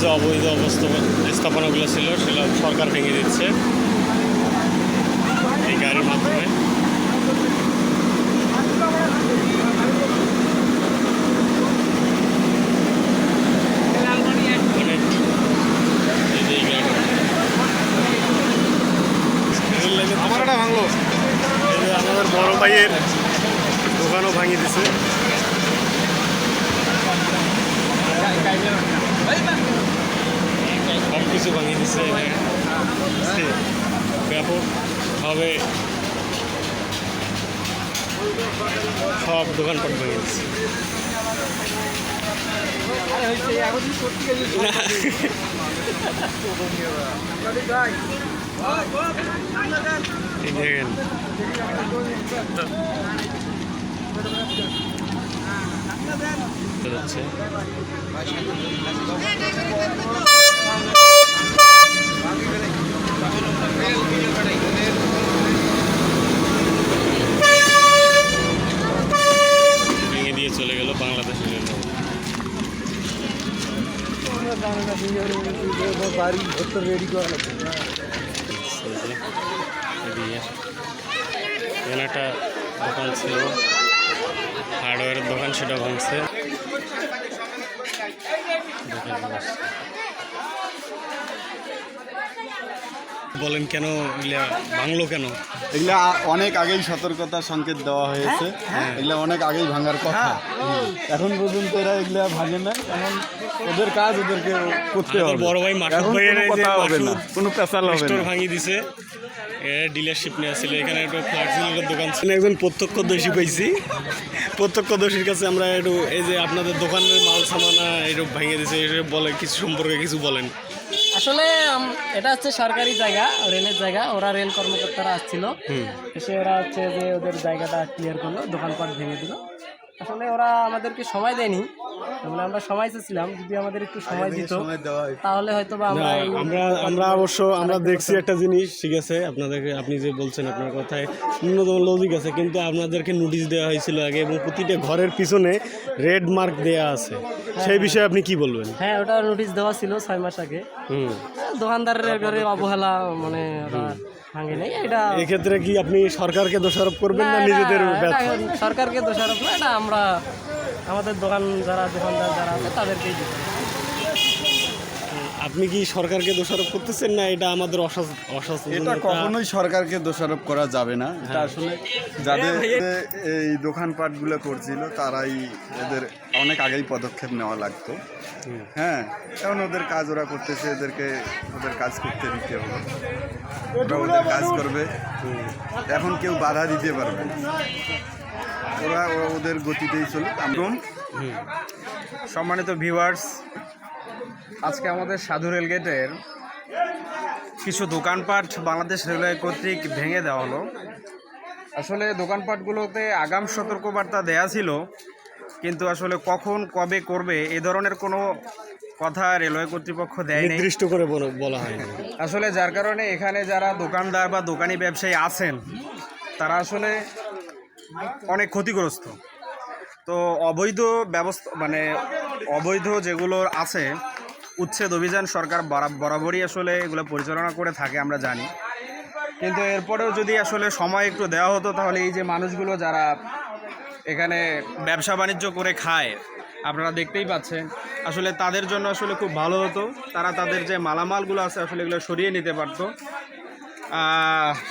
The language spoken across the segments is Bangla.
যে অবৈধ অবস্থা স্থাপনাগুলো ছিল, সেগুলো সরকার ভেঙে দিচ্ছে এই গাড়ির মাধ্যমে। আমাদের বড় ভাইয়ের দোকানও ভাঙিয়ে দিছে। কিছু দিছে এখানে। ব্যাপকভাবে সব দোকানপাট ভেঙে দিচ্ছে এই দেখেন যাচ্ছে ভেঙে দিয়ে চলে গেল বাংলাদেশের জন্য বাড়ি ভেতর রেডি করা। এখানে একটা দোকান ছিল হার্ডওয়্যারের দোকান সেটা ভাঙছে বলেন কেন এগুলা ভাঙলো কেন? এগুলা অনেক আগেই সতর্কতা সংকেত দেওয়া হয়েছে। এগুলা অনেক আগেই ভাঙার কথা। এখন পর্যন্ত এরা এগুলা ভাঙে না এখন ওদের কাজ ওদেরকে করতে হবে। বড় ভাই মাসুদ ভাইয়ের যে কথা হবে না। কোনো পেশাল হবে স্টোর না। ভাঙিয়ে দিছে। ডিলারশিপ নেওয়া ছিল এখানে একটু দোকান ছিল। একজন প্রত্যক্ষদর্শী পাইছি। প্রত্যক্ষদর্শীর কাছে আমরা একটু এই যে আপনাদের দোকানের মাল সামানা একটু ভেঙে দিছে। এটা বলে কিছু সম্পর্কে কিছু বলেন। আসলে এটা হচ্ছে সরকারি জায়গা রেলের জায়গা। ওরা রেল কর্মকর্তারা আসছিল। এসে ওরা হচ্ছে যে ওদের জায়গাটা ক্লিয়ার করল দোকানপাট ভেঙে দিল। আসলে ওরা আমাদেরকে সময় দেয়নি। মানে আমরা সময় চেয়েছিলাম যদি আমাদের একটু সময় দিত। তাহলে হয়তো বা আমরা আমরা আমরা অবশ্য আমরা দেখছি একটা জিনিস ঠিক আছে? আপনাদেরকে আপনি যে বলছেন আপনার কথায় ন্যূনতম লজিক আছে কিন্তু আপনাদেরকে নোটিশ দেওয়া হয়েছিল আগে এবং প্রতিটা ঘরের পিছনে রেড মার্ক দেওয়া আছে। সেই বিষয়ে আপনি কি বলবেন? হ্যাঁ ওটা নোটিশ দেওয়া ছিল ছয় মাস আগে। হুম। দোকানদারের ঘরে অবহেলা মানে ভাঙে নেই এটা এক্ষেত্রে কি আপনি সরকারকে দোষারোপ করবেন না, নিজেদের সরকারকে দোষারোপ না এটা আমরা আমাদের দোকান যারা দোকানদার যারা আছে তাদেরকেই দিতে আপনি কি সরকারকে দোষারোপ করতেছেন না? এটা আমাদের এটা কখনোই সরকারকে দোষারোপ করা যাবে না। এটা আসলে যাদের এই দোকানপাটগুলো করছিল তারাই এদের অনেক আগেই পদক্ষেপ নেওয়া লাগতো। হ্যাঁ এখন ওদের কাজ ওরা করতেছে এদেরকে ওদের কাজ করতে দিতে হবে। ওরা কাজ করবে। এখন কেউ বাধা দিতে পারবে ওরা ওদের গতিতেই চলুক। আমরা সম্মানিত ভিউয়ার্স আজকে আমাদের সাধু রেলগেটের কিছু দোকানপাট বাংলাদেশ রেলওয়ে কর্তৃক ভেঙে দেওয়া হলো। আসলে দোকানপাটগুলোতে আগাম সতর্কবার্তা দেয়া ছিল, কিন্তু আসলে কখন, কবে করবে, এ ধরনের কোনো কথা রেলওয়ে কর্তৃপক্ষ দেয় নির্দিষ্ট করে বল- হয়নি। আসলে যার কারণে এখানে যারা দোকানদার বা দোকানি ব্যবসায়ী আছেন তারা আসলে অনেক ক্ষতিগ্রস্ত। তো অবৈধ ব্যবস্থা মানে অবৈধ যেগুলো আছে উচ্ছেদ অভিযান সরকার বরা- বরাবরই আসলে এগুলো পরিচালনা করে থাকে আমরা জানি। কিন্তু এরপরেও যদি আসলে সময় একটু দেওয়া হতো তাহলে এই যে মানুষগুলো যারা এখানে ব্যবসা বাণিজ্য করে খায় আপনারা দেখতেই পাচ্ছেন। আসলে তাদের জন্য আসলে খুব ভালো হতো। তারা তাদের যে মালামালগুলো আছে, আসলে এগুলো সরিয়ে নিতে পারতো।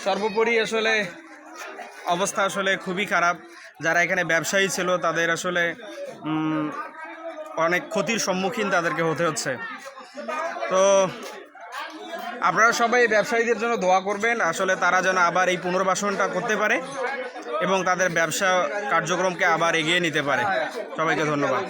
সর্বোপরি আসলে অবস্থা আসলে খুবই খারাপ। যারা এখানে ব্যবসায়ী ছিল, তাদের আসলে অনেক ক্ষতির সম্মুখীন তাদেরকে হতে হচ্ছে। তো আপনারা সবাই ব্যবসায়ীদের জন্য দোয়া করবেন। আসলে তারা যেন আবার এই পুনর্বাসনটা করতে পারে। এবং তাদের ব্যবসা কার্যক্রমকে আবার এগিয়ে নিতে পারে। সবাইকে ধন্যবাদ।